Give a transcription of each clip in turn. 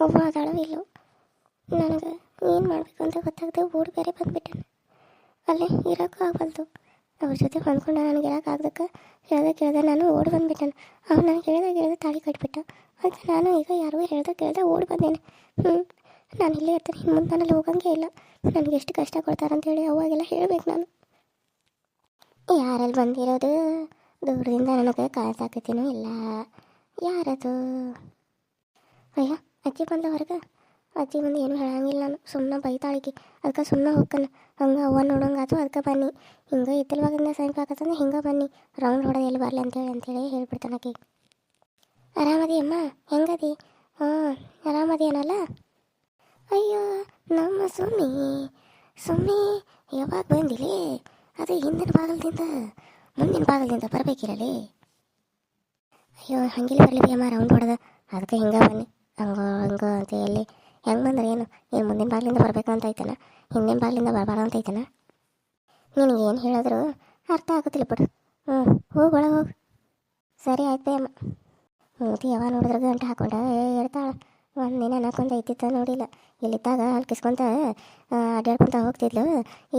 ಒಬ್ಬ ಅದಾಳೋ ಇಲ್ಲೋ ನನಗೆ ಏನು ಮಾಡಬೇಕು ಅಂತ ಗೊತ್ತಾಗದೆ ಊರು ಬೇರೆ ಬಂದ್ಬಿಟ್ಟೆ. ಅಲ್ಲೇ ಇರೋಕ್ಕೂ ಆಗಲ್ದು. ಅವ್ರ ಜೊತೆ ಹೊಂದ್ಕೊಂಡು ನನಗೆ ಇರೋಕ್ಕಾಗ್ದಕ್ಕೆ ಹೇಳ್ದೆ ಕೇಳ್ದೆ ನಾನು ಓಡಿ ಬಂದ್ಬಿಟ್ಟೆ. ಅವ್ನು ನನಗೆ ಹೇಳ್ದೆ ಕೇಳ್ದೆ ತಾಳಿ ಕಟ್ಬಿಟ್ಟ. ಅಂತ ನಾನು ಈಗ ಯಾರಿಗೂ ಹೇಳ್ದೆ ಕೇಳ್ದೆ ಓಡಿ ಬಂದೇನೆ. ಹ್ಞೂ ನಾನು ಇಲ್ಲೇ ಇರ್ತೀನಿ. ಇನ್ನು ಮುಂದೆ ನಾನಲ್ಲಿ ಹೋಗಂಗೆ ಇಲ್ಲ. ನನಗೆ ಎಷ್ಟು ಕಷ್ಟ ಕೊಡ್ತಾರಂತೇಳಿ ಅವಾಗೆಲ್ಲ ಹೇಳ್ಬೇಕು ನಾನು. ಯಾರಲ್ಲಿ ಬಂದಿರೋದು? ದೂರದಿಂದ ನನಗೆ ಕಾಸಾಕತಿನೂ ಇಲ್ಲ? ಯಾರದು? ಅಯ್ಯ ಅಜ್ಜಿ ಬಂದ ಹೊರಗೆ, ಅಜ್ಜಿ ಬಂದು ಏನು ಹೇಳಂಗಿಲ್ಲ ನಾನು ಸುಮ್ಮನೆ ಬೈತಾಳಿಗೆ ಅದಕ್ಕೆ ಸುಮ್ಮನೆ ಹೋಗ್ಕನ, ಹಂಗೆ ಅವ್ವ ನೋಡೋಂಗಾತು ಅದಕ್ಕೆ ಬನ್ನಿ, ಹಿಂಗೆ ಇತ್ತಲ್ವಾಗಿಂದ ಆಗತ್ತಂದ್ರೆ ಹಿಂಗೆ ಬನ್ನಿ, ರೌಂಡ್ ಹೊಡೆದು ಎಲ್ಲಿ ಬರಲಿ ಅಂತೇಳಿ ಅಂತೇಳಿ ಹೇಳ್ಬಿಡ್ತಾನೆ ಆಕೆ. ಆರಾಮದಿ ಅಮ್ಮ, ಹೆಂಗದಿ? ಹಾಂ ಆರಾಮದಿ ಏನಲ್ಲ ಅಯ್ಯೋ, ನಮ್ಮ ಸುಮ್ಮಿ ಸುಮ್ಮಿ, ಯಾವಾಗ ಬಂದಿಲಿ? ಅದು ಹಿಂದಿನ ಬಾಗಲದಿಂದ, ಮುಂದಿನ ಬಾಗಲದಿಂದ ಬರಬೇಕಿರಲಿ. ಅಯ್ಯೋ, ಹಂಗಿಲ್ಲ ಬರಲಿ ಅಮ್ಮ ರೌಂಡ್ ಹೊಡೆದ ಅದಕ್ಕೆ ಹಿಂಗೆ ಬನ್ನಿ. ಹಂಗೋ ಹಂಗೋ ಅಂತ ಎಲ್ಲಿ ಹೆಂಗೆ ಬಂದ್ರೆ ಏನು? ನೀನು ಮುಂದಿನ ಬಾಗಿಲಿಂದ ಅಂತ ಐತನ? ಹಿಂದಿನ ಬಾಗಿಲಿಂದ ಬರಬಾರ ಅಂತ ಐತನ? ನಿನಗೆ ಏನು ಹೇಳಿದ್ರು ಅರ್ಥ ಆಗುತ್ತಿಲ್ಲ ಬಿಡು. ಹ್ಞೂ ಹೋಗಿ ಹೋಗು. ಸರಿ ಆಯ್ತು ಅಮ್ಮ. ಮೂತಿ ಯಾವಾಗ ನೋಡಿದ್ರೆ ಗಂಟು ಹಾಕೊಂಡ ಇರ್ತಾಳೆ ಒಂದು ದಿನ ನಾಕೊಂದು ಐತಿತ್ತ ನೋಡಿಲ್ಲ. ಇಲ್ಲಿದ್ದಾಗ ಅಲ್ಕಿಸ್ಕೊಂತ ಅಡ್ಡಾಡ್ಕೊಂತ ಹೋಗ್ತಿದ್ಲು.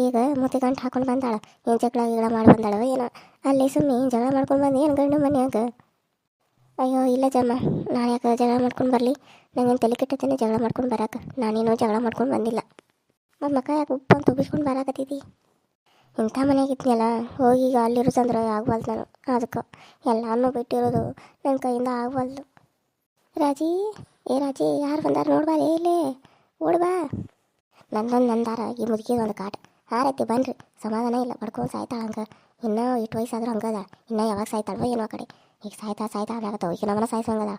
ಈಗ ಮೂತಿ ಗಂಟು ಹಾಕೊಂಡು ಬಂದಾಳ. ಏನು ಜಗಳ ಗಿಡ ಮಾಡಿ ಬಂದಾಳವ ಏನೋ. ಅಲ್ಲಿ ಸುಮ್ಮನೆ ಜಗಳ ಮಾಡ್ಕೊಂಡು ಬಂದು ಏನು ಗಂಡು ಮನ್ಯಾಗ? ಅಯ್ಯೋ, ಇಲ್ಲ ಜಮ್ಮ ನಾನು ಯಾಕೆ ಜಗಳ ಮಾಡ್ಕೊಂಡು ಬರಲಿ. ನನಗೇನು ತಲೆ ಕೆಟ್ಟತೇನೆ ಜಗಳ ಮಾಡ್ಕೊಂಡು ಬರಾಕ. ನಾನೇನೋ ಜಗಳ ಮಾಡ್ಕೊಂಡು ಬಂದಿಲ್ಲ. ಮತ್ತು ಮಕ್ಕ ಯಾಕೆ ಉಪ್ಪು ಅಂತ ಉಬ್ಬಿಸ್ಕೊಂಡು ಬರಾಕತ್ತಿದ್ದಿ ಇಂಥ ಮನೆಯಾಗಿದ್ನಲ್ಲ ಹೋಗಿ ಈಗ ಅಲ್ಲಿರೋದಂದ್ರೆ ಆಗ್ಬಾರ್ದು ನಾನು. ಅದಕ್ಕೆ ಎಲ್ಲಾನು ಬಿಟ್ಟಿರೋದು ನನ್ನ ಕೈಯಿಂದ ಆಗ್ವಲ್ದು. ರಾಜಿ, ಏ ರಾಜಿ, ಯಾರು ಬಂದಾರ ನೋಡ್ಬಾ ಇಲ್ಲೇ. ಓಡ್ಬಾ ನಂದೊಂದು ನಂದಾರ, ಈ ಮುದುಕಿದ ಒಂದು ಕಾಟ. ಹಾರೈತಿ ಬನ್ರಿ. ಸಮಾಧಾನ ಇಲ್ಲ ಪಡ್ಕೊಂಡು ಸಾಯ್ತಾಳ ಹಂಗೆ. ಇನ್ನೂ ಇಟ್ಟು ವಯಸ್ಸಾದ್ರೂ ಹಂಗದ. ಇನ್ನೂ ಯಾವಾಗ ಸಾಯ್ತಾಳವ ಏನೋ ಆ ಕಡೆ. ಈಗ ಸಾಯ್ತಾ ಸಾಯ್ತಾ ಆಗ್ಲಾಗತ್ತವ ಈಗ ನಮ್ಮನ್ನ ಸಾಯಿಸೋಂಗದ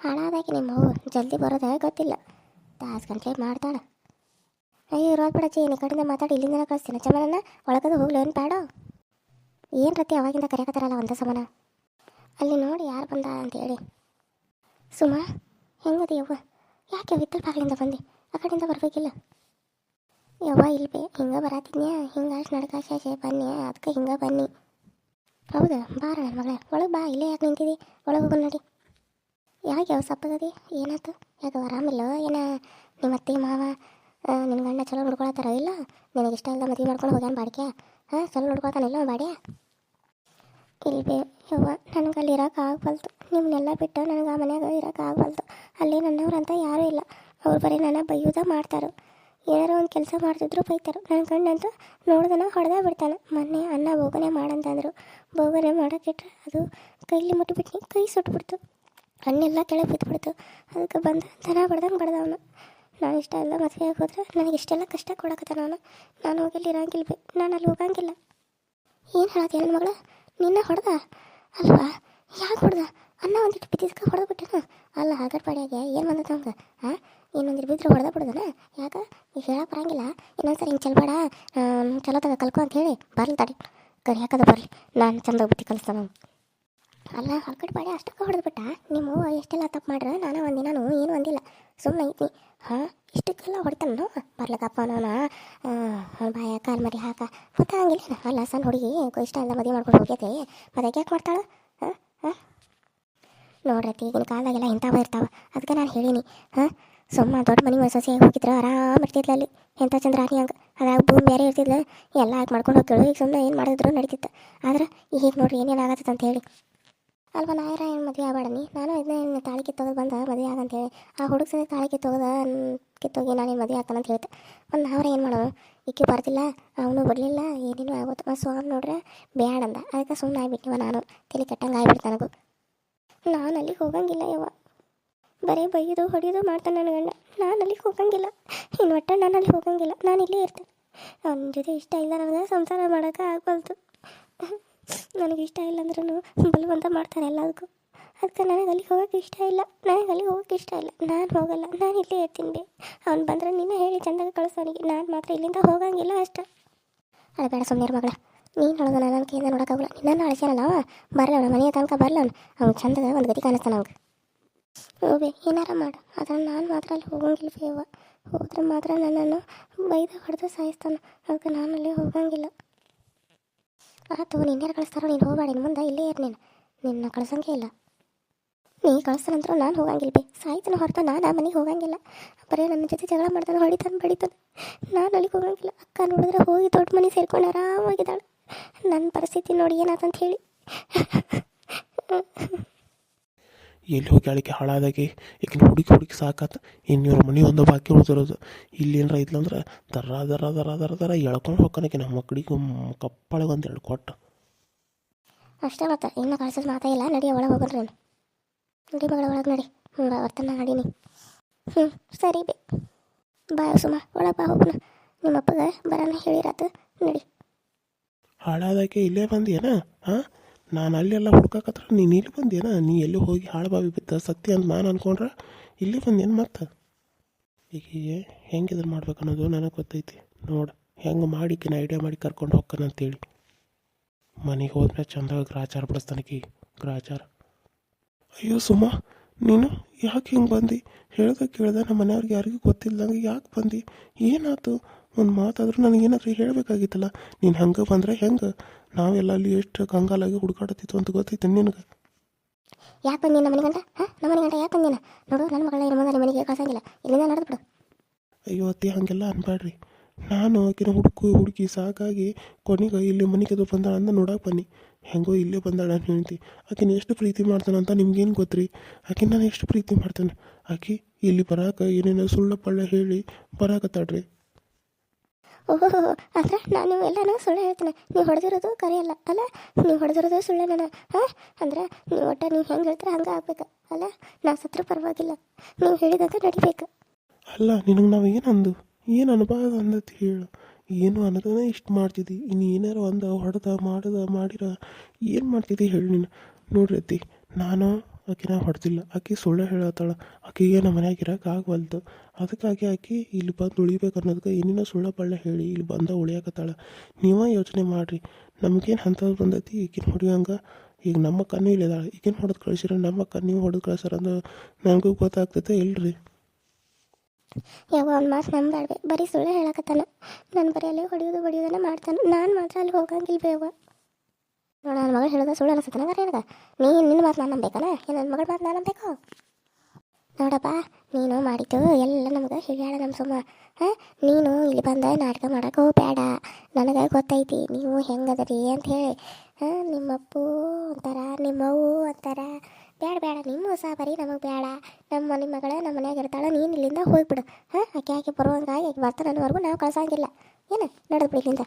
ಹಾಳಾದಾಕಿ ನಿಮ್ಮ ಹೂವು ಜಲ್ದಿ ಬರೋದ ಗೊತ್ತಿಲ್ಲ. ತಾಸು ಗಂಟೆ ಮಾಡ್ತಾಳೆ? ಅಯ್ಯೋ, ಇರೋದು ಬಿಡಚ್ಚಿ ಈ ಕಡೆಯಿಂದ ಮಾತಾಡಿ ಇಲ್ಲಿಂದ ಕಳಿಸ್ತೀನಿ. ಚಮನನ್ನ ಒಳಗದು ಹೋಗ್ಲಿ ಏನು ಬೇಡ. ಏನು ರತಿ ಅವಾಗಿಂದ ಕರೆಯಕತ್ತಾರಲ್ಲ ಒಂದೇ ಸಮನ? ಅಲ್ಲಿ ನೋಡಿ ಯಾರು ಬಂದ ಅಂತೇಳಿ ಸುಮ, ಹೆಂಗದಿ ಯವ್ವ? ಯಾಕೆ ವಿತ್ತಲ್ ಬಾಗಿಲಿಂದ ಬಂದು? ಆ ಕಡೆಯಿಂದ ಬರಬೇಕಿಲ್ಲ. ಯವ್ವ ಇಲ್ಬೇ ಹಿಂಗೆ ಬರಾತಿದ್ನ್ಯಾ? ಹಿಂಗೆ ಅಷ್ಟು ನಡ್ಕಾಶೆ ಬನ್ನಿ ಅದಕ್ಕೆ ಹಿಂಗೆ ಬನ್ನಿ. ಹೌದಾ ನನ್ನ ಮಗಳೇ. ಒಳಗೆ ಬಾ, ಇಲ್ಲೇ ಯಾಕೆ ನಿಂತಿದ್ದಿ ಒಳಗೆ ಹೋಗು ನೋಡಿ. ಯಾಕೆ ಯಾವ ಸಪ್ಪಗದಿ ಏನಾಯ್ತು ಯಾಕೆ ಆರಾಮಿಲ್ಲ? ಏನ ನಿಮ್ಮ ಅತ್ತೆ, ಮಾವ ನಿಮ್ಮ ಗಂಡ ಚಲೋ ನೋಡ್ಕೊಳತ್ತಾರ ಇಲ್ಲ? ನಿನಗೆ ಇಷ್ಟ ಇಲ್ಲ ಮದುವೆ ಮಾಡ್ಕೊಂಡು ಹೋಗ್ಯಾನ ಬಾಡಿಕೆ ಹಾಂ, ಚಲೋ ನೋಡ್ಕೊತಾನಿಲ್ಲ ಬಾಡ್ಯಾ? ಬೇ, ಯವ್ವ, ನನಗೆ ಅಲ್ಲಿ ಇರೋಕೆ ಆಗಬಲ್ತು ನಿಮ್ಮನ್ನೆಲ್ಲ ಬಿಟ್ಟು ನನಗೆ ಆ ಮನ್ಯಾಗ ಇರೋಕೆ ಆಗಬಲ್ತು ಅಲ್ಲಿ ನನ್ನವ್ರು ಅಂತ ಯಾರೂ ಇಲ್ಲ. ಅವ್ರು ಬರೀ ನನ್ನ ಬೈಯೋದ ಮಾಡ್ತಾರೆ. ಏನಾರ ಒಂದು ಕೆಲಸ ಮಾಡ್ತಿದ್ರು ಬೈತಾರೆ. ನನ್ನ ಗಂಡಂತೂ ನೋಡ್ದನ ಹೊಡೆದ ಬಿಡ್ತಾನೆ. ಮೊನ್ನೆ ಅನ್ನ ಬೋಗನೆ ಮಾಡಂತಂದರು. ಬೋಗನೆ ಮಾಡೋಕ್ಕಿಟ್ರೆ ಅದು ಕೈಲಿ ಮುಟ್ಟಿಬಿಟ್ಟು ಕೈ ಸುಟ್ಬಿಡ್ತು. ಹಣ್ಣೆಲ್ಲ ಕೆಳಗೆ ಬಿದ್ದುಬಿಡ್ತು ಅದಕ್ಕೆ ಬಂದು ದನ ಬಡ್ದಂಗೆ ಬಡ್ದವನು. ನಾನು ಇಷ್ಟ ಎಲ್ಲ ಮದುವೆ ಆಗೋದ್ರೆ ನನಗೆ ಇಷ್ಟೆಲ್ಲ ಕಷ್ಟ ಕೊಡಕತ್ತಾನ ಅವನು. ನಾನು ಹೋಗಿಲ್ಲಿ, ಇರೋಂಗಿಲ್ಲ ಬಿ, ನಾನು ಅಲ್ಲಿ ಹೋಗಂಗಿಲ್ಲ. ಏನು ಹೇಳೋದು ನನ್ನ ಮಗಳು? ನಿನ್ನ ಹೊಡೆದ? ಅಲ್ವಾ? ಯಾಕೆ ಹೊಡೆದ? ಅನ್ನ ಒಂದಿಟ್ಟು ಬಿದ್ದಿದ್ಕ ಹೊಡೆದು ಬಿಟ್ಟನ ಅಲ್ಲ ಹಾಗರ್ ಪಡ್ಯಾಗೆ ಏನು ಬಂದದ ನಮ್ಗೆ ಹಾಂ ಇನ್ನೊಂದಿಟ್ಟು ಬಿದ್ದರೆ ಹೊಡೆದ ಬಿಡೋದನ ಯಾಕೆ? ನೀವು ಹೇಳಕ್ಕೆ ಬರಂಗಿಲ್ಲ. ಇನ್ನೊಂದ್ಸರಿ ಹಿಂಗೆ ಚಲ್ಬೇಡ ಚಲೋ ತಗ ಕಲ್ಕೊ ಅಂತ ಹೇಳಿ ಬರ್ಲಿ ತಡಿ. ಕರಿ ಹಾಕದ ಬರಲಿ? ನಾನು ಚಂದ ಬುತ್ತಿ ಕಲಿಸ್ತಾನ ಅಲ್ಲ ಹೊಲ್ಕಟ್ಟು ಬಾಡಿ ಅಷ್ಟಕ್ಕೆ ಹೊಡೆದು ಬಿಟ್ಟ? ನಿಮ್ಮ ಎಷ್ಟೆಲ್ಲ ತಪ್ಪು ಮಾಡ್ರೆ? ನಾನು ಒಂದಿನ ಏನು ಒಂದಿಲ್ಲ ಸುಮ್ಮನೆ ಐತಿ. ಹಾಂ, ಇಷ್ಟಕ್ಕೆಲ್ಲ ಹೊಡಿತಾನು ಬರ್ಲಕ್ಕಪ್ಪ ನಾನು. ಬಾಯ ಕಾಲು ಮರಿ ಹಾಕ. ಗೊತ್ತಾಗಿಲ್ಲ ಅಲ್ಲ, ಸಣ್ಣ ಹುಡುಗಿ ಇಷ್ಟ ಎಲ್ಲ ಮದುವೆ ಮಾಡ್ಕೊಂಡು ಹೋಗ್ಯತೆ. ಮತ್ತೆ ಯಾಕೆ ಮಾಡ್ತಾಳೆ? ಹಾಂ ಹಾಂ? ನೋಡ್ರತಿ, ಈಗಿನ ಕಾಲದಾಗೆಲ್ಲ ಇಂಥವ ಇರ್ತಾವ. ಅದಕ್ಕೆ ನಾನು ಹೇಳೀನಿ. ಹಾಂ? ಸುಮ್ಮ ದೊಡ್ಡ ಮನೆ ಸೊಸೆ ಹೋಗಿದ್ರೆ ಆರಾಮ್ ಇರ್ತಿದ್ಲ ಅಲ್ಲಿ. ಎಂಥ ಚಂದ್ರ ರಾಣಿ ಹಂಗೆ? ಅದಾಗ ಭೂಮಿ ಬೇರೆ ಇರ್ತಿದ್ಲ. ಎಲ್ಲ ಹಾಕಿ ಮಾಡ್ಕೊಂಡು ಹೋಗ್ತಾಳು. ಈಗ ಸುಮ್ಮನೆ ಏನು ಮಾಡಿದ್ರು ನಡೀತಿತ್ತು. ಆದ್ರೆ ಈಗ ನೋಡ್ರಿ ಏನೇನು ಆಗತ್ತೆ ಅಂತ ಹೇಳಿ. ಅಲ್ವ ನಾಯರ ಏನು ಮದುವೆ ಆಗಬೇಡನಿ. ನಾನು ಇದನ್ನ ತಾಳಿ ಕಿತ್ತೋಗಿ ಬಂದ ಮದುವೆ ಆಗಂತೇಳಿ ಆ ಹುಡುಗ ಸರಿ ತಾಳಿ ಕಿತ್ತೋಗದ ಕಿತ್ತೋಗಿ ನಾನು ಮದುವೆ ಆಗ್ತಾನಂತ ಹೇಳ್ತೆ. ಒಂದು ನಾವ್ರ ಏನು ಮಾಡೋದು? ಇಕ್ಕಿ ಬರ್ತಿಲ್ಲ ಅವನು ಬರಲಿಲ್ಲ, ಏನೇನು ಆಗೋದು ಆ ಸ್ವಾಮಿ ನೋಡ್ರೆ ಬ್ಯಾಡ ಅಂದ ಅದಕ್ಕೆ ಸುಮ್ಮನೆ ಆಗಿಬಿಟ್ಟಿವ ನಾನು. ತಲೆ ಕೆಟ್ಟಂಗೆ ಆಗ್ಬಿಡ್ತು ನಾನು ಅಲ್ಲಿಗೆ ಹೋಗಂಗಿಲ್ಲ ಯವ್ವ. ಬರೀ ಬೈಯೋದು ಹೊಡೆಯೋದು ಮಾಡ್ತಾನೆ ನನ್ನ ಗಂಡ. ನಾನು ಅಲ್ಲಿಗೆ ಹೋಗಂಗಿಲ್ಲ. ಇನ್ನು ಒಟ್ಟು ನಾನು ಅಲ್ಲಿ ಹೋಗಂಗಿಲ್ಲ. ನಾನು ಇಲ್ಲೇ ಇರ್ತೇನೆ ಅವನ ಜೊತೆ ಇಷ್ಟ ಇಲ್ಲ ನನಗೆ ಸಂಸಾರ ಮಾಡೋಕೆ ಆಗ್ಬಲ್ತು ನನಗೆ ಇಷ್ಟ ಇಲ್ಲ ಅಂದ್ರೂ ಬಲವಂತ ಮಾಡ್ತಾನೆ ಎಲ್ಲದಕ್ಕೂ. ಅದಕ್ಕೆ ನನಗೆ ಅಲ್ಲಿಗೆ ಹೋಗೋಕೆ ಇಷ್ಟ ಇಲ್ಲ. ನನಗೆ ಅಲ್ಲಿಗೆ ಹೋಗೋಕೆ ಇಷ್ಟ ಇಲ್ಲ. ನಾನು ಹೋಗಲ್ಲ. ನಾನು ಇಲ್ಲೇ ಇರ್ತೀನಿ ಬಿ. ಅವ್ನು ಬಂದ್ರೆ ನೀನೇ ಹೇಳಿ ಚಂದಾಗ ಕಳಿಸೋನಿಗೆ. ನಾನು ಮಾತ್ರ ಇಲ್ಲಿಂದ ಹೋಗಂಗಿಲ್ಲ ಅಷ್ಟೇ. ಬೇಡ ಸುಮ್ಮನೆ ಮಗಳ. ನೀನು ಹೇಳೋದು ನಾನು ನನ್ನ ಕೈಯಿಂದ ನೋಡೋಕ್ಕಾಗಲ್ಲ. ನಿನ್ನನ್ನು ಅಳಿಸ್ಯಾನಲ್ಲ ಅವ ಬರಲ್ಲ ಅವನ ಮನೆಯ ತನಕ ಬರಲ್ಲ ಅವ್ನು. ಅವ್ನು ಚಂದದ ಒಂದು ಗತಿ ಕಾಣಿಸ್ತಾನೆ ಅವ್ಗೆ ಹೋಗ್ಬೇ, ಏನಾರ ಮಾಡು. ಆದ್ರೆ ನಾನು ಮಾತ್ರ ಅಲ್ಲಿ ಹೋಗಂಗಿಲ್ಲ ಬೇವ ಹೋದ್ರೆ ಮಾತ್ರ ನನ್ನನ್ನು ಬೈದ ಹೊಡೆದು ಸಾಯಿಸ್ತಾನೆ. ಅದಕ್ಕೆ ನಾನು ಅಲ್ಲಿ ಹೋಗಂಗಿಲ್ಲ. ಆತು ನಿನ್ಯಾರು ಕಳಿಸ್ತಾರೋ ನೀನು ಹೋಗಬೇಡ ಇನ್ನು ಮುಂದೆ ಇಲ್ಲೇ ಇರು ನೀನು. ನಿನ್ನ ಕಳ್ಸಂಗೆ ಇಲ್ಲ. ನೀ ಕಳಿಸ್ತಾನಂದ್ರು ನಾನು ಹೋಗಂಗಿಲ್ಲ ಬೇ. ಸಾಯ್ತಾನ ಹೊರತು ನಾನು ಆ ಮನೆಗೆ ಹೋಗಂಗಿಲ್ಲ. ಬರೀ ನನ್ನ ಜೊತೆ ಜಗಳ ಮಾಡ್ತಾನೆ, ಹೊಡಿತಾನೆ, ಬಡಿತಾನೆ. ನಾನು ಅಲ್ಲಿಗೆ ಹೋಗಂಗಿಲ್ಲ. ಅಕ್ಕ ನೋಡಿದ್ರೆ ಹೋಗಿ ದೊಡ್ಡ ಮನೆ ಸೇರ್ಕೊಂಡು ಆರಾಮಾಗಿದ್ದಾಳೆ. ನನ್ನ ಪರಿಸ್ಥಿತಿ ನೋಡಿ ಏನಾತಂತ ಹೇಳಿ. ಎಲ್ಲಿ ಹೋಗಿ ಅಳಿಕೆ ಹಾಳಾದಾಗೆ ಈಗಿನ ಹುಡುಕಿ ಹುಡುಕಿ ಸಾಕಾತ ಇವ್ರ ಮನೆ ಒಂದು ಬಾಕಿ ಉಳಿದಿರೋದು. ಇಲ್ಲಿ ಏನಾರ ಇದ್ಲಂದ್ರೆ ದರ ದರ ದರ ದರ ದರ ಎಳ್ಕೊಂಡು ಹೋಗ್ಕನಕ್ಕೆ ನಮ್ಮ ಮಕ್ಕಳಿಗೆ ಕಪ್ಪಳಿಗೆ ಒಂದು ಎರಡು ಕೊಟ್ಟು ಅಷ್ಟೇ ಮತ್ತೆ ಇನ್ನು ಕಳ್ಸೋದು ಮಾತಾ ಇಲ್ಲ ನಡಿ ಒಳಗೆ ಹೋಗೋಣ ನಾನು. ನಡಿ ಮಗಳ ಒಳಗೆ ನಡಿ ಹ್ಞೂ ಬರ್ತನ ನಡೀನಿ. ಹ್ಞೂ ಸರಿ ಬೇ. ಬಾಯ ಸುಮ ಒಳಗೆ ಬಾ ಹೋಗೋಣ ನಿಮ್ಮ ಅಪ್ಪಗೆ ಬರೋಣ ಹೇಳಿರತ್ತ ನಡಿ. ಹಾಳಾದಕ್ಕೆ ಇಲ್ಲೇ ಬಂದಿಯೇನಾ ಹಾಂ? ನಾನು ಅಲ್ಲೆಲ್ಲ ಹುಡ್ಕಾಕತ್ರ, ನೀನು ಇಲ್ಲಿ ಬಂದೇನ ನೀ ಎಲ್ಲಿ ಹೋಗಿ ಹಾಳುಬಾವಿ ಬಿದ್ದ ಸತ್ಯ ಅಂತ ನಾನು ಅನ್ಕೊಂಡ್ರೆ ಇಲ್ಲಿ ಬಂದೇನು ಮತ್ತೆ? ಈಗ ಹೆಂಗೆ ಇದನ್ನು ಮಾಡ್ಬೇಕು ಅನ್ನೋದು ನನಗೆ ಗೊತ್ತೈತಿ. ನೋಡು, ಹೆಂಗೆ ಮಾಡಿಕ್ಕಿನ, ಐಡಿಯಾ ಮಾಡಿ ಕರ್ಕೊಂಡು ಹೋಗ್ಕನ ಅಂತೇಳಿ ಮನೆಗೆ ಹೋದ್ಮೇಲೆ ಚಂದ ಗ್ರಾಚಾರ ಬಿಡಿಸ್ತಾನಕಿ, ಗ್ರಾಚಾರ. ಅಯ್ಯೋ ಸುಮ್ಮ ನೀನು ಯಾಕೆ ಹಿಂಗೆ ಬಂದು? ಹೇಳ್ದೆ ಕೇಳ್ದೆ ನಮ್ಮ ಮನೆಯವ್ರಿಗೆ ಯಾರಿಗೂ ಗೊತ್ತಿಲ್ಲದಂಗೆ ಯಾಕೆ ಬಂದು? ಏನಾಯ್ತು ಒಂದು ಮಾತಾದರೂ ನನಗೇನಾದ್ರೂ ಹೇಳಬೇಕಾಗಿತ್ತಲ್ಲ? ನೀನು ಹಂಗೆ ಬಂದರೆ ಹೆಂಗೆ? ನಾವೆಲ್ಲ ಅಲ್ಲಿ ಎಷ್ಟು ಕಂಗಾಲಾಗಿ ಹುಡುಕಾಡತ್ತಿತ್ತು ಅಂತ ಗೊತ್ತೈತೆ ನಿನಗೆ? ಯಾಕೆ ಬಂದಿನ ಮನೆ ಗಂಟ ಹಾಂ? ನಮ್ಮ ಮನೆ ಗಂಟ ಯಾಕೆ ಬಂದಿನ ನೋಡು ನನ್ನ ಮಗಳ ಏನು ಮುಂದೆ ಮನೆಗೆ ಕಳ್ಸಂಗಿಲ್ಲ. ಇಲ್ಲಿಂದ ನಡೆದು ಬಿಡು ಅಯ್ಯೋ ಅತ್ತಿ ಹಾಗೆಲ್ಲ ಅನ್ಬೇಡ್ರಿ ನಾನು ಆಕಿನ ಹುಡುಕು ಹುಡುಕಿ ಸಾಕಾಗಿ ಕೊನೆಗೆ ಇಲ್ಲಿ ಮನೆಗೆ ಅದು ಬಂದಾಳ ಅಂತ ನೋಡಕ್ಕೆ ಬನ್ನಿ. ಹೆಂಗೋ ಇಲ್ಲೇ ಬಂದಾಳ ಅಂತ ಹೇಳ್ತಿ. ಆಕಿನ ಎಷ್ಟು ಪ್ರೀತಿ ಮಾಡ್ತಾನೆ ಅಂತ ನಿಮ್ಗೇನು ಗೊತ್ತ್ರಿ? ಆಕಿನ ನಾನು ಎಷ್ಟು ಪ್ರೀತಿ ಮಾಡ್ತಾನೆ? ಆಕಿ ಇಲ್ಲಿ ಬರಾಕ ಏನೇನೋ ಸುಳ್ಳು ಪಳ್ಳ ಹೇಳಿ ಬರಾಕತ್ತಾಡ್ರಿ ಓಹೋ ಅಂದ್ರೆ ನಾನು ಎಲ್ಲನೂ ಸುಳ್ಳು ಹೇಳ್ತೇನೆ. ನೀವು ಹೊಡೆದಿರೋದು ಕರೆಯಲ್ಲ, ಅಲ್ಲ? ನೀವು ಹೊಡೆದಿರೋದು ಸುಳ್ಳು ನಾನು, ಹಾಂ? ಅಂದ್ರೆ ನೀವು ಒಟ್ಟ ನೀವು ಹೆಂಗೆ ಹೇಳ್ತೀರ ಹಂಗೆ ಆಗ್ಬೇಕು, ಅಲ್ಲ? ನಾ ಸತ್ರ ಪರವಾಗಿಲ್ಲ. ನೀವು ಹೇಳಿದಂಗೆ ನಡಿಬೇಕು. ಅಲ್ಲ, ನಿನಗೆ ನಾವು ಏನಂದು? ಏನು ಅನುಭವ ಅಂದತಿ ಹೇಳು. ಏನು ಅನ್ನೋದನ್ನ ಇಷ್ಟು ಮಾಡ್ತಿದ್ದಿ. ಇನ್ನು ಏನಾರ ಒಂದು ಹೊಡೆದ, ಮಾಡದ, ಮಾಡಿರ ಏನು ಮಾಡ್ತಿದ್ದಿ ಹೇಳಿ ನೀನು. ನೋಡ್ರಿ ನಾನು ಆಕಿನ ಹೊಡೆದಿಲ್ಲ. ಆಕಿ ಸುಳ್ಳು ಹೇಳತ್ತಾಳ. ಆಕಿಗೆ ನಮ್ಮ ಮನ್ಯಾಗ ಇರಕ್ಕೆ ಆಗವಲ್ದು. ಅದಕ್ಕಾಗಿ ಆಕಿ ಇಲ್ಲಿ ಬಂದು ಉಳಿಬೇಕು ಅನ್ನೋದಕ್ಕೆ ಏನೇನೋ ಸುಳ್ಳು ಪಳ್ಳ ಹೇಳಿ ಇಲ್ಲಿ ಬಂದ ಉಳಿಯಾಕತ್ತಾಳ. ನೀವೇ ಯೋಚನೆ ಮಾಡಿರಿ. ನಮಗೇನು ಹಂತದ ಬಂದೈತಿ? ಈಗಿನ ಹೊಡಿಯೋಂಗೆ ಈಗ ನಮ್ಮ ಕಣ್ಣು ಇಲ್ಲಿದಾಳೆ ಈಗಿನ ಹೊಡೆದು ಕಳಿಸಿರ, ನಮ್ಮ ನೀವು ಹೊಡೆದು ಕಳ್ಸಾರ ಅಂದ್ರೆ ನನಗೂ ಗೊತ್ತಾಗ್ತೈತೆ ಇಲ್ರಿ. ಯಾವ ಒಂದು ಮಾತು ನಂಬಾಡ್ವೆ ಬರೀ ಸುಳ್ಳು ಹೇಳಕತ್ತಾನ. ನಾನು ಬರೀ ಅಲ್ಲಿ ಹೊಡೆಯೋದು, ಹೊಡಿಯೋದನ್ನ ಮಾಡ್ತಾನೆ. ನಾನು ಮಾತ್ರ ಅಲ್ಲಿ ಹೋಗಂಗಿಲ್ಲ ಬೇವ ನೋಡ, ನನ್ನ ಮಗಳು ಹೇಳೋದು ಸುಳ್ಳು ಅನಿಸುತ್ತಾನ ನನಗೆ ನೀನು ನಿನ್ನ ಮಾತು ನಾನು ನಂಬೇಕಾನ? ಏನು ನನ್ನ ಮಗಳ ಮಾತು ನಾನು ನಂಬೇಕು ನೋಡಪ್ಪ, ನೀನು ಮಾಡಿದ್ದು ಎಲ್ಲ ನಮ್ಗೆ ಹೇಳ್ಯಾಳ ನಮ್ಮ ಸುಮ್ಮ. ಹಾಂ? ನೀನು ಇಲ್ಲಿ ಬಂದ ನಾಟಕ ಮಾಡೋಕೆ ಹೋಗ್ಬೇಡ. ನನಗೆ ಗೊತ್ತೈತಿ, ನೀವು ಹೆಂಗದರಿ ಅಂತ ಹೇಳಿ. ಹಾಂ? ನಿಮ್ಮಪ್ಪು ಅಂತಾರ ನಿಮ್ಮವು ಅಂತಾರ ಬೇಡ ಬೇಡ ನಿಮ್ಮ ಹೊಸ ಬರೀ ನಮಗೆ ಬೇಡ ನಮ್ಮ ಮನೆ ಮಗಳ ನಮ್ಮ ಮನ್ಯಾಗ ಇರ್ತಾಳೆ, ನೀನು ಇಲ್ಲಿಂದ ಹೋಗ್ಬಿಡು. ಹಾಂ? ಆಕೆ ಆಕೆ ಬರುವಂಗಾಗಿ ಆಕೆ ಬರ್ತಾನವರೆಗೂ ನಾವು ಕಳ್ಸಂಗಿಲ್ಲ. ಏನು? ನಡೆದು ಬಿಡಿ ಇಲ್ಲಿಂದ.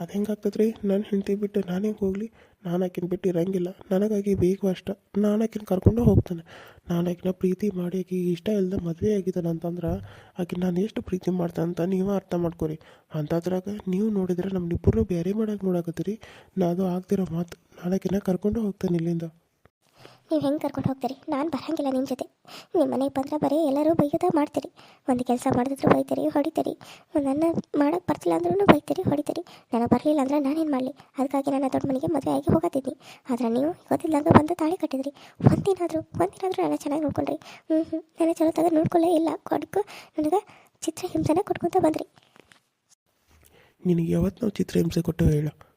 ಅದು ಹೆಂಗಾಗ್ತದೆ ರೀ ನನ್ನ ಹೆಂಡತಿ ಬಿಟ್ಟು ನಾನೇ ಹೋಗಲಿ. ನಾನು ಆಕಿನ ಬಿಟ್ಟು ಇರಂಗಿಲ್ಲ. ನನಗಾಗಿ ಬೇಕು ಅಷ್ಟ. ನಾನು ಆಕಿನ ಕರ್ಕೊಂಡು ಹೋಗ್ತಾನೆ. ನಾನು ಆಕಿನ ಪ್ರೀತಿ ಮಾಡಿ, ಆಕೆ ಇಷ್ಟ ಇಲ್ಲದೆ ಮದುವೆ ಆಗಿದ್ದಾನೆ ಅಂತಂದ್ರೆ ಆಕಿನ ನಾನು ಎಷ್ಟು ಪ್ರೀತಿ ಮಾಡ್ತಾನೆ ಅಂತ ನೀವೇ ಅರ್ಥ ಮಾಡ್ಕೊರಿ. ಅಂಥದ್ರಾಗ ನೀವು ನೋಡಿದ್ರೆ ನಮ್ಮನ್ನಿಬ್ಬರು ಬೇರೆ ಮಾಡೋಕೆ ನೋಡಾಕತ್ತೀರಿ. ನಾ ಆಗ್ತಿರೋ ಮಾತು ನಾನು ಆಕಿನ ಕರ್ಕೊಂಡು ಹೋಗ್ತಾನೆ ಇಲ್ಲಿಂದ. ನೀವು ಹೆಂಗೆ ಕರ್ಕೊಂಡು ಹೋಗ್ತೀರಿ? ನಾನು ಬರಂಗಿಲ್ಲ ನಿಮ್ಮ ಜೊತೆ. ನಿಮ್ಮ ಮನೆಗೆ ಬಂದ್ರೆ ಬರೀ ಎಲ್ಲರೂ ಬೈಯೋದ ಮಾಡ್ತೀರಿ. ಒಂದು ಕೆಲಸ ಮಾಡಿದ್ರು ಬೈತೀರಿ, ಹೊಡಿತೀರಿ. ನನ್ನ ಮಾಡೋಕ್ಕೆ ಬರ್ತಿಲ್ಲ ಅಂದ್ರೂ ಬೈತೀರಿ, ಹೊಡಿತೀರಿ. ನಾನು ಬರಲಿಲ್ಲ ಅಂದ್ರೆ ನಾನೇನು ಮಾಡಲಿ? ಅದಕ್ಕಾಗಿ ನನ್ನ ದೊಡ್ಡ ಮನೆಗೆ ಮದುವೆ ಆಗಿ ಹೋಗತ್ತಿದ್ನಿ ಆದರೆ ನೀವು ಗೊತ್ತಿಲ್ಲದಂಗೆ ಬಂದು ತಾಳಿ ಕಟ್ಟಿದ್ರಿ. ಒಂದಿನಾದರೂ ಒಂದಿನಾದರೂ ನಾನು ಚೆನ್ನಾಗಿ ನೋಡ್ಕೊಂಡ್ರಿ ಹ್ಞೂ ಹ್ಞೂ ನಾನು ಚಲೋ ನೋಡ್ಕೊಳ್ಳೇ ಇಲ್ಲ. ಕೊಡ್ಕು ನನಗೆ ಚಿತ್ರಹಿಂಸೆನ ಕೊಟ್ಕೊತ ಬಂದ್ರಿ. ನಿನಗೆ ಯಾವತ್ತು ನಾವು ಚಿತ್ರಹಿಂಸೆ ಕೊಟ್ಟು ಹೇಳು.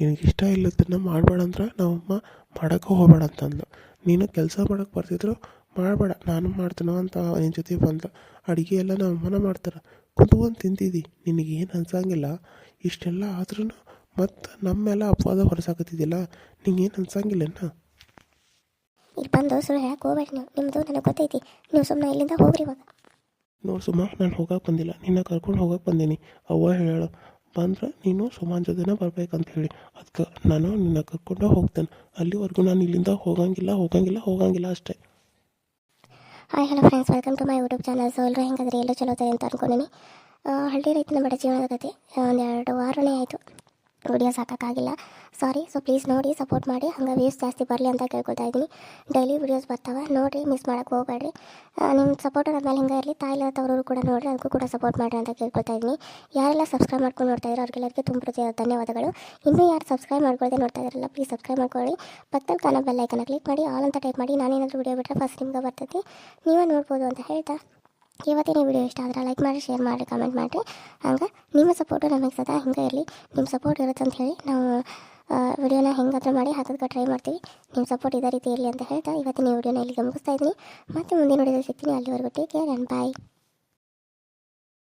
ನಿನಗೆ ಇಷ್ಟ ಇಲ್ಲದನ್ನ ಮಾಡಬೇಡ ಅಂದ್ರೆ ನಮ್ಮಮ್ಮ ಮಾಡೋಕ್ಕೂ ಹೋಗಬೇಡ ಅಂತಂದ್ಲು. ನೀನು ಕೆಲಸ ಮಾಡೋಕ್ಕೆ ಬರ್ತಿದ್ರು ಮಾಡಬೇಡ ನಾನು ಮಾಡ್ತೀನೋ ಅಂತ ನಿನ್ನ ಜೊತೆ ಬಂದ. ಅಡುಗೆ ಎಲ್ಲ ನಮ್ಮಮ್ಮನ ಮಾಡ್ತಾರೆ. ಕುತ್ಕೊಂಡು ತಿಂತಿದ್ದಿ ನಿನಗೇನು ಅನ್ಸಂಗಿಲ್ಲ. ಇಷ್ಟೆಲ್ಲ ಆದ್ರೂ ಮತ್ತು ನಮ್ಮೆಲ್ಲ ಮೇಲೆ ಅಪವಾದ ಹೊರಸಾಕತ್ತಿದ್ದಿಲ್ಲ. ನಿಂಗೇನು ಅನ್ಸಂಗಿಲ್ಲನ? ಈಗ ಬಂದು ಸುಳ್ಳು ಹೇಳಕ್ಕೆ ಹೋಗ್ಬೇಡಿ ನೀವು. ನಿಮ್ಮದು ನನಗೆ ಗೊತ್ತೈತಿ. ನೀವು ಸುಮ್ಮನೆ ಇಲ್ಲಿಂದ ಹೋಗ್ರಿ ಇವಾಗ. ನೋಡು ಸುಮ್ಮ ನಾನು ಹೋಗಕ್ಕೆ ಬಂದಿಲ್ಲ. ನಿನ್ನ ಕರ್ಕೊಂಡು ಹೋಗಕ್ಕೆ ಬಂದೀನಿ. ಅವ್ವ ಹೇಳು ಬಂದ್ರೆ ನೀನು ಸುಮಾನ್ ಜೊತೆನೇ ಬರ್ಬೇಕಂತ ಹೇಳಿ ಅದಕ್ಕೆ ನಾನು ನಿನ್ನ ಕರ್ಕೊಂಡು ಹೋಗ್ತೇನೆ. ಅಲ್ಲಿವರೆಗೂ ನಾನು ಇಲ್ಲಿಂದ ಹೋಗಂಗಿಲ್ಲ ಹೋಗಂಗಿಲ್ಲ ಹೋಗಂಗಿಲ್ಲ ಅಷ್ಟೇ. Hi hello friends welcome to my YouTube channel so ಎಲ್ಲರೂ ಹೆಂಗಾದ್ರೆ? ಎಲ್ಲ ಚಲೋ ಅಂತ ಅನ್ಕೊಂಡಿನಿ. ಹಳ್ಳಿ ರೈತನ ಬಡ ಜೀವನದ ಕತೆ. ಒಂದು ಎರಡು ವಾರನೇ ಆಯಿತು. ವಿಡಿಯೋಸ್ ಹಾಕೋಕ್ಕಾಗಿಲ್ಲ ಸಾರಿ ಸೊ ಪ್ಲೀಸ್ ನೋಡಿ ಸಪೋರ್ಟ್ ಮಾಡಿ. ಹಂಗೆ ವ್ಯೂಸ್ ಜಾಸ್ತಿ ಬರಲಿ ಅಂತ ಕೇಳ್ಕೊತಾ ಇದ್ದೀನಿ. ಡೈಲಿ ವಿಡಿಯೋಸ್ ಬರ್ತಾವೆ. ನೋಡಿರಿ ಮಿಸ್ ಮಾಡೋಕ್ಕೆ ಹೋಗಬೇಡ್ರಿ. ನಿಮ್ಮ ಸಪೋರ್ಟ್ ನಮ್ಮ ಮೇಲೆ ಹಿಂಗೆ ಇರಲಿ ತಾಯಿಲ್ಲದವರು ಕೂಡ ನೋಡಿರಿ, ಅದಕ್ಕೂ ಕೂಡ ಸಪೋರ್ಟ್ ಮಾಡಿರಿ ಅಂತ ಕೇಳ್ಕೊತಾ ಇದ್ದೀನಿ. ಯಾರೆಲ್ಲ ಸಬ್ಸ್ಕ್ರೈಬ್ ಮಾಡ್ಕೊಂಡು ನೋಡ್ತಾ ಇದ್ದಾರೆ ಅವ್ರಿಗೆಲ್ಲರಿಗೆ ತುಂಬ ಹೃದಯ ಧನ್ಯವಾದಗಳು. ಇನ್ನೂ ಯಾರು ಸಬ್ಸ್ಕ್ರೈಬ್ ಮಾಡ್ಕೊಳ್ಳದೆ ನೋಡ್ತಾ ಇದ್ದಾರಲ್ಲ ಪ್ಲೀಸ್ ಸಬ್ಸ್ಕ್ರೈಬ್ ಮಾಡ್ಕೊಳ್ಳಿ. ಪಕ್ಕದಲ್ಲಿ ಕಾಣೋ ಬೆಲ್ ಐಕನ್ನ ಕ್ಲಿಕ್ ಮಾಡಿ ಆಲ್ ಅಂತ ಟೈಪ್ ಮಾಡಿ, ನಾನೇನಾದರೂ ವಿಡಿಯೋ ಬಿಟ್ಟರೆ ಫಸ್ಟ್ ನಿಮ್ಗೆ ಬರ್ತೈತಿ. ನೀವೇ ನೋಡ್ಬೋದು ಅಂತ ಹೇಳ್ತಾ. ಇವತ್ತಿನ ವಿಡಿಯೋ ಇಷ್ಟ ಆದರೆ ಲೈಕ್ ಮಾಡಿ ಶೇರ್ ಮಾಡಿ ಕಮೆಂಟ್ ಮಾಡಿರಿ. ಹಂಗೆ ನಿಮ್ಮ ಸಪೋರ್ಟು ನಮಗೆ ಸದಾ ಹಿಂಗೆ ಇರಲಿ. ನಿಮ್ಮ ಸಪೋರ್ಟ್ ಇರುತ್ತೆ ಅಂತ ಹೇಳಿ ನಾವು ವಿಡಿಯೋನ ಹೆಂಗಾದ್ರೂ ಮಾಡಿ ಹಾಕೋದಕ್ಕೆ ಟ್ರೈ ಮಾಡ್ತೀವಿ. ನಿಮ್ಮ ಸಪೋರ್ಟ್ ಇದೇ ರೀತಿ ಇರಲಿ ಅಂತ ಹೇಳ್ತಾ ಇವತ್ತಿನ ವಿಡಿಯೋನ ಇಲ್ಲಿಗೆ ಮುಗಿಸ್ತಾ ಇದ್ದೀನಿ. ಮತ್ತೆ ಮುಂದಿನ ವಿಡಿಯೋದಲ್ಲಿ ಸಿಗ್ತೀನಿ. ಅಲ್ಲಿವರೆಗೂ ಟೇಕ್ ಕೇರ್ ಆ್ಯಂಡ್ ಬಾಯ್